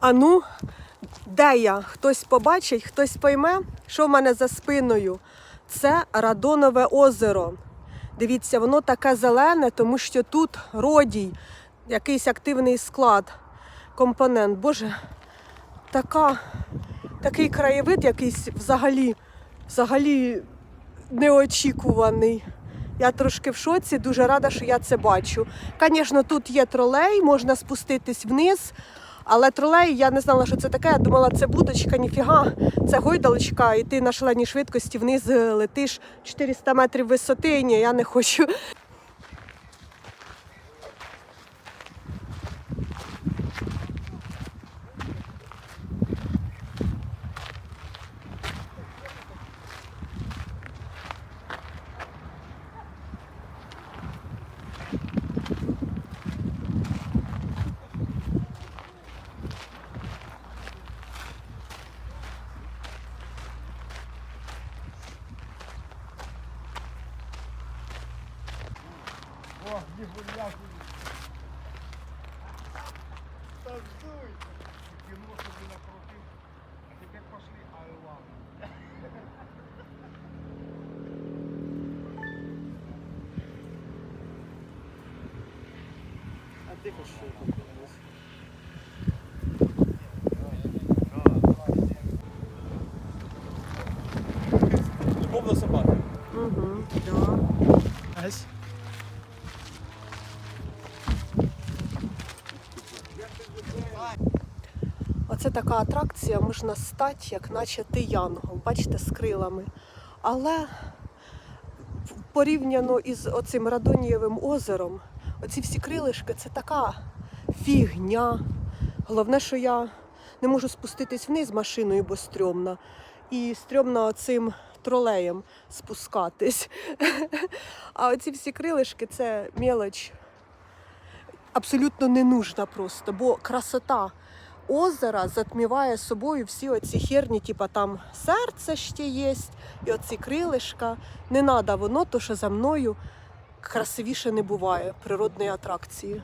А ну, де я? Хтось побачить, хтось пойме, що в мене за спиною. Це Радонове озеро. Дивіться, воно таке зелене, тому що тут родій, якийсь активний склад, компонент. Боже, така, такий краєвид якийсь взагалі, взагалі неочікуваний. Я трошки в шоці, дуже рада, що я це бачу. Звісно, тут є тролей, можна спуститись вниз. Але тролей я не знала, що це таке. Я думала, це будочка, ніфіга, це гойдалочка, і ти на шаленій швидкості вниз е, летиш 400 метрів висоти. Ні, я не хочу. О, ніхуя собі. Та здуй. Кіно собі накрутив. А тепер пошли, ай ладно. А ти хоч що там? Любов до собаки. Угу, да. Ась. Оце така атракція, можна стати, як наче ти янгол, бачите, з крилами. Але порівняно із оцим Радонієвим озером, оці всі крилишки це така фігня. Головне, що я не можу спуститись вниз машиною, бо стрьомна. І стрьомно оцим тролеєм спускатись. А оці всі крилишки це мелоч абсолютно не нужна просто, бо красота озера затміває собою всі оці херні, типа там серце ще є, і оці крилишка. Не надо воно, то що за мною красивіше не буває природної атракції.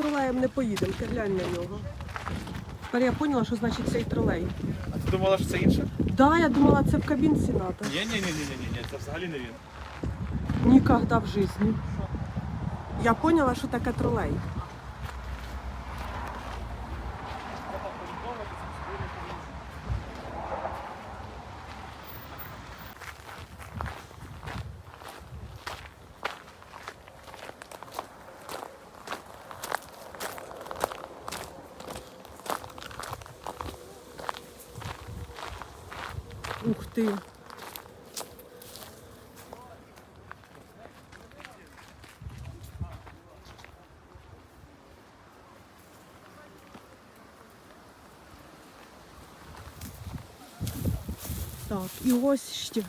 Тролеєм не поїдемо, ти глянь на нього. Тепер я поняла, що значить цей тролей. А ти думала, що це інше? Да, я думала, це в кабінці треба. Ні, ні, ні, ні, ні, ні, це взагалі не він. Ніколи в житті. Я поняла, що таке тролей. Ух ти. Так, і ось ще.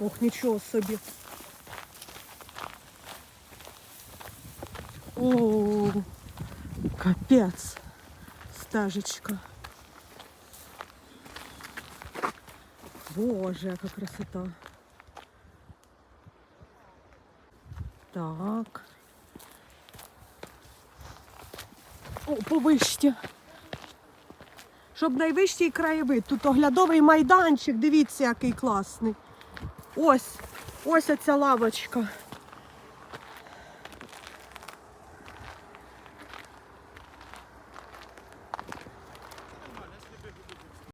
Ох, нічого собі. О, капець. Стежечка. Боже, яка красота. Так. О, повище. Щоб найвищий краєвид. Тут оглядовий майданчик, дивіться, який класний. Ось, ось оця лавочка.